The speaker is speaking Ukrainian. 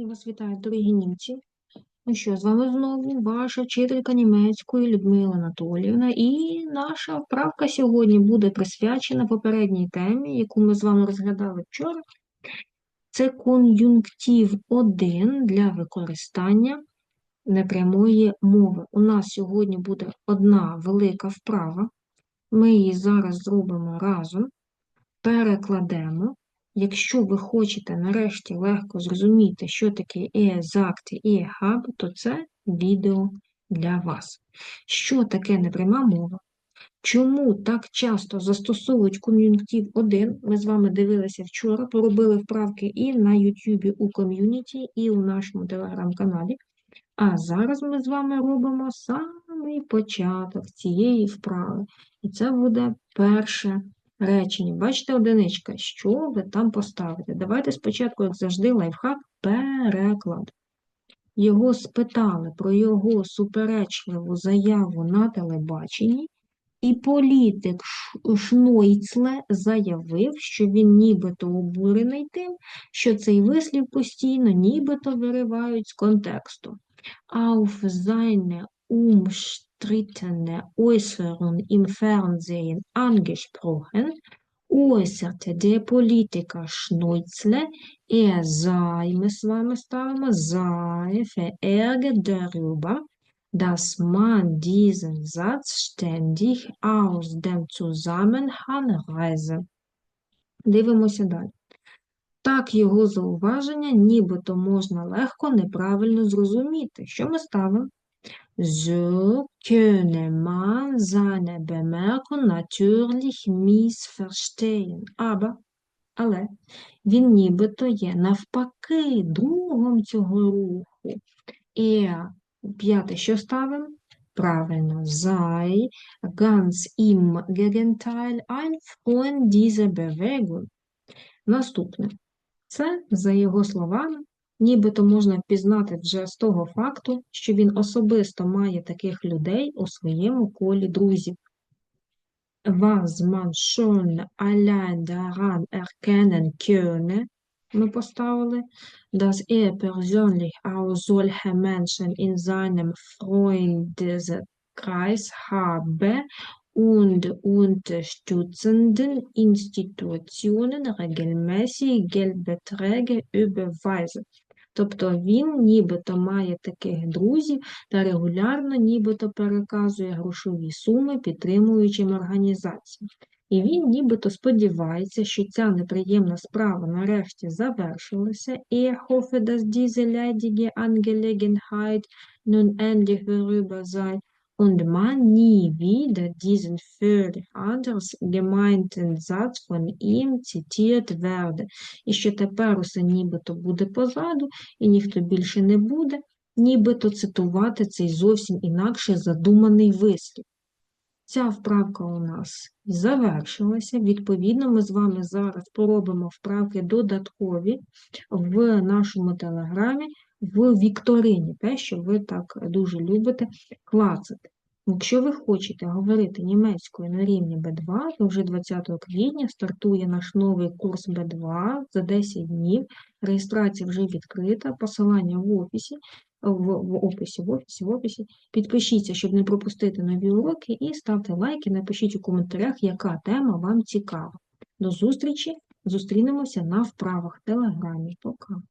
Я вас вітаю, дорогі німці. Ну що, з вами знову ваша вчителька німецької Людмила Анатоліївна. І наша вправка сьогодні буде присвячена попередній темі, яку ми з вами розглядали вчора. Це кон'юнктив 1 для використання непрямої мови. У нас сьогодні буде одна велика вправа. Ми її зараз зробимо разом, перекладемо. Якщо ви хочете нарешті легко зрозуміти, що таке e-закти і e-хаб, то це відео для вас. Що таке непряма мова? Чому так часто застосовують кон'юнктив 1? Ми з вами дивилися вчора, поробили вправки і на YouTube у ком'юніті, і у нашому телеграм-каналі. А зараз ми з вами робимо самий початок цієї вправи. І це буде перше речення. Бачите, одиничка, що ви там поставите? Давайте спочатку, як завжди, лайфхак переклад. Його спитали про його суперечливу заяву на телебаченні, і політик Шнойцле заявив, що він нібито обурений тим, що цей вислів постійно нібито виривають з контексту. Auf seine umstrittene Äußerung im Fernsehen angesprochen, äußerte der Politiker Schneuzle, er sei, ставимо, sei verärgert darüber, dass man diesen Satz ständig aus dem Zusammenhang reiße. Dивимося далі. Так його зауваження нібито можна легко неправильно зрозуміти. Що ми ставимо? So könne man seine Bemerkung natürlich missverstehen. Aber, але він нібито є навпаки другом цього руху. І п'яте, що ставимо? Правильно, sei ganz im Gegenteil ein Freund dieser Bewegung. Наступне. Це, за його словами, нібито можна впізнати вже з того факту, що він особисто має таких людей у своєму колі друзів. Was man schon allein daran erkennen könne, ми поставили, dass er persönlich auch solche Menschen in seinem Freundeskreis habe und unterstützenden Institutionen regelmäßig Geldbeträge überweisen. Тобто він нібито має таких друзів та регулярно нібито переказує грошові суми підтримуючим організаціям. І він нібито сподівається, що ця неприємна справа нарешті завершилася, і hoffe, dass diese leidige Angelegenheit und man nie wieder diesen völlig anders gemeinten Satz von ihm zitiert werde. І що тепер усе нібито буде позаду, і ніхто більше не буде, нібито цитувати цей зовсім інакше задуманий вислів. Ця вправка у нас завершилася. Відповідно, ми з вами зараз поробимо вправки додаткові в нашому телеграмі в вікторині, те, що ви так дуже любите клацати. Якщо ви хочете говорити німецькою на рівні B2, то вже 20 квітня стартує наш новий курс B2 за 10 днів. Реєстрація вже відкрита, посилання в офісі, в, в описі, в офісі, в описі. Підпишіться, щоб не пропустити нові уроки, і ставте лайки, напишіть у коментарях, яка тема вам цікава. До зустрічі! Зустрінемося на вправах в Телеграмі. Пока!